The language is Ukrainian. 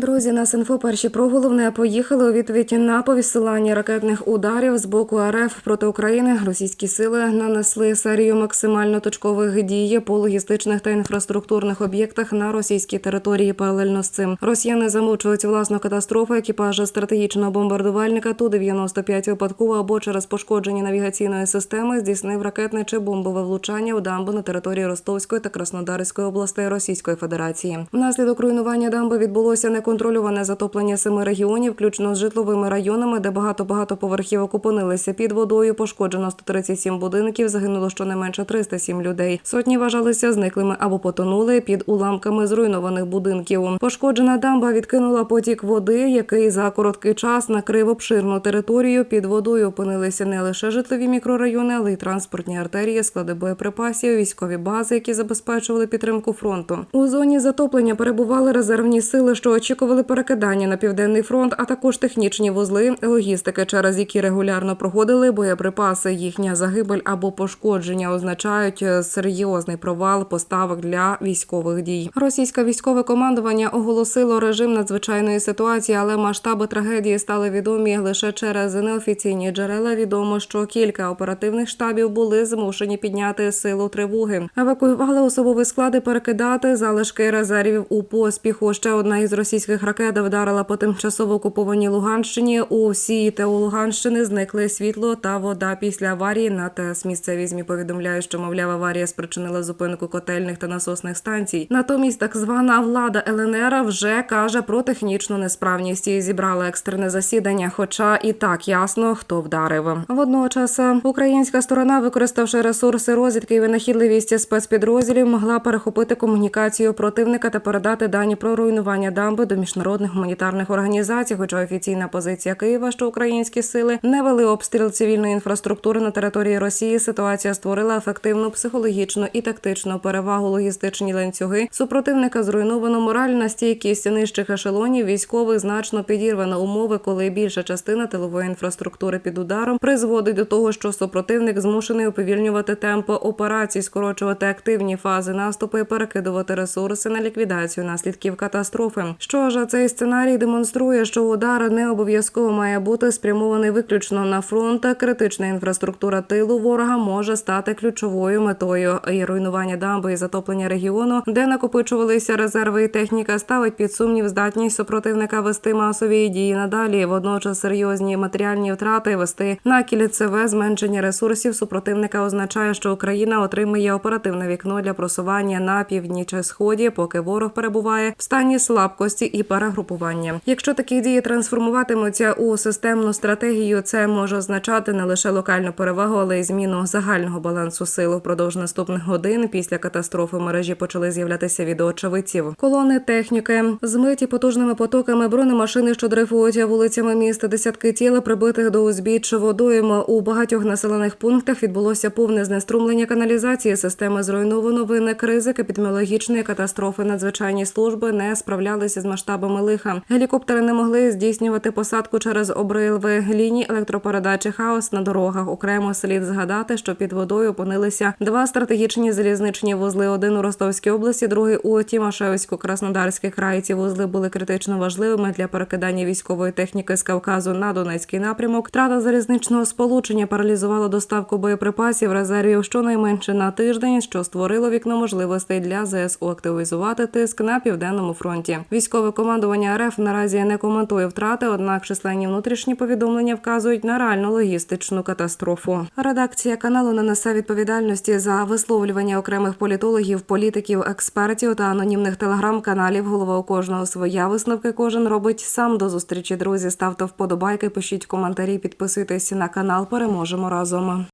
Друзі, на інфо перші про головне поїхали у відповідь на повісилання ракетних ударів з боку РФ проти України. Російські сили нанесли серію максимально точкових дій по логістичних та інфраструктурних об'єктах на російській території. Паралельно з цим росіяни замовчують власну катастрофу екіпажа стратегічного бомбардувальника ту 95 випадково або через пошкодження навігаційної системи здійснив ракетне чи бомбове влучання у дамбу на території Ростовської та Краснодарської областей Російської Федерації. Внаслідок руйнування дамби відбулося неконтрольоване затоплення семи регіонів, включно з житловими районами, де багато багатоповерхівок опинилися під водою. Пошкоджено 137 будинків, загинуло щонайменше 307 людей. Сотні вважалися зниклими або потонули під уламками зруйнованих будинків. Пошкоджена дамба відкинула потік води, який за короткий час накрив обширну територію. Під водою опинилися не лише житлові мікрорайони, але й транспортні артерії, склади боєприпасів, військові бази, які забезпечували підтримку фронту. У зоні затоплення перебували резервні сили, що очікували перекидання на південний фронт, а також технічні вузли логістики, через які регулярно проходили боєприпаси. Їхня загибель або пошкодження означають е, серйозний провал поставок для військових дій. Російське військове командування оголосило режим надзвичайної ситуації, але масштаби трагедії стали відомі лише через неофіційні джерела. Відомо, що кілька оперативних штабів були змушені підняти силу тривоги. Евакуювали особові склади перекидати залишки резервів у поспіху. Ще одна із російських ракет вдарила по тимчасово окупованій Луганщині. У всій ТУ Луганщини зникли світло та вода після аварії. На ТЕС місцеві змі повідомляють, що мовляв аварія спричинила зупинку котельних та насосних станцій. Натомість так звана влада ЛНР вже каже про технічну несправність і зібрала екстрене засідання. Хоча і так ясно, хто вдарив. Водночас українська сторона, використавши ресурси розвідки і винахідливість спецпідрозділів, могла перехопити комунікацію противника та передати дані про руйнування дамби до міжнародних гуманітарних організацій. Хоча офіційна позиція Києва, що українські сили не вели обстріл цивільної інфраструктури на території Росії. Ситуація створила ефективну психологічну і тактичну перевагу логістичні ланцюги. Супротивника зруйновано моральна стійкість нижчих ешелонів. Військових значно підірвано умови, коли більша частина тилової інфраструктури під ударом призводить до того, що супротивник змушений уповільнювати темпи операцій, скорочувати активні фази наступу і перекидувати ресурси на ліквідацію наслідків катастрофи. Що ж, цей сценарій демонструє, що удар не обов'язково має бути спрямований виключно на фронт. Критична інфраструктура тилу ворога може стати ключовою метою. І руйнування дамби і затоплення регіону, де накопичувалися резерви і техніка, ставить під сумнів здатність супротивника вести масові дії надалі. Водночас серйозні матеріальні втрати вести на кільцеве зменшення ресурсів супротивника означає, що Україна отримує оперативне вікно для просування на півдні чи сході, поки ворог перебуває в стані слабкості і перегрупування. Якщо такі дії трансформуватимуться у системну стратегію, це може означати не лише локальну перевагу, але й зміну загального балансу сил. Впродовж наступних годин після катастрофи мережі почали з'являтися відеоочевидців. Колони техніки змиті потужними потоками бронемашини, що дрейфують вулицями міста. Десятки тіл прибитих до узбіч водойм у багатьох населених пунктах відбулося повне знеструмлення каналізації. Системи зруйновано виник ризик епідеміологічної катастрофи. Надзвичайні служби не справлялися з масштабами лиха. Гелікоптери не могли здійснювати посадку через обриви ліній електропередачі. Хаос на дорогах. Окремо слід згадати, що під водою опинилися два стратегічні залізничні вузли: один у Ростовській області, другий у Тімашевську-Краснодарській краї. Ці вузли були критично важливими для перекидання військової техніки з Кавказу на Донецький напрямок. Втрата залізничного сполучення паралізувала доставку боєприпасів резервів щонайменше на тиждень, що створило вікно можливостей для ЗСУ активізувати тиск на південному фронті. Військове командування РФ наразі не коментує втрати, однак численні внутрішні повідомлення вказують на реальну логістичну катастрофу. Редакція каналу не несе відповідальності за висловлювання окремих політологів, політиків, експертів та анонімних телеграм-каналів. Голова у кожного своя висновки кожен робить сам до зустрічі. Друзі, ставте вподобайки, пишіть коментарі, підписуйтесь на канал. Переможемо разом.